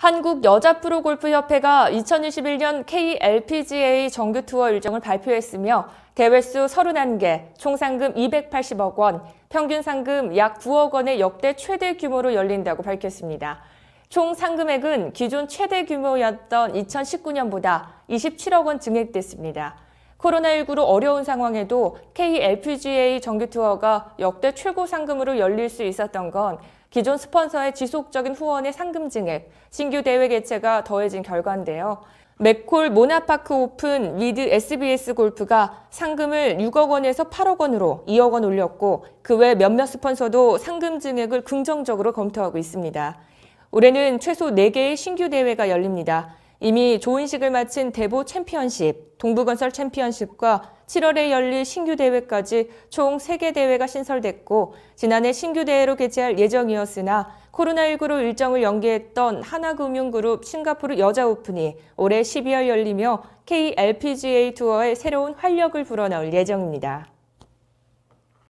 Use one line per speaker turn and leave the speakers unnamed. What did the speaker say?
한국 여자 프로골프협회가 2021년 KLPGA 정규 투어 일정을 발표했으며 대회 수 31개, 총 상금 280억 원, 평균 상금 약 9억 원의 역대 최대 규모로 열린다고 밝혔습니다. 총 상금액은 기존 최대 규모였던 2019년보다 27억 원 증액됐습니다. 코로나19로 어려운 상황에도 KLPGA 정규 투어가 역대 최고 상금으로 열릴 수 있었던 건 기존 스폰서의 지속적인 후원의 상금 증액, 신규 대회 개최가 더해진 결과인데요. 맥콜 모나파크 오픈 위드 SBS 골프가 상금을 6억 원에서 8억 원으로 2억 원 올렸고 그 외 몇몇 스폰서도 상금 증액을 긍정적으로 검토하고 있습니다. 올해는 최소 4개의 신규 대회가 열립니다. 이미 조인식을 마친 대보 챔피언십, 동부건설 챔피언십과 7월에 열릴 신규 대회까지 총 3개 대회가 신설됐고 지난해 신규 대회로 개최할 예정이었으나 코로나19로 일정을 연기했던 하나금융그룹 싱가포르 여자 오픈이 올해 12월 열리며 KLPGA 투어에 새로운 활력을 불어넣을 예정입니다.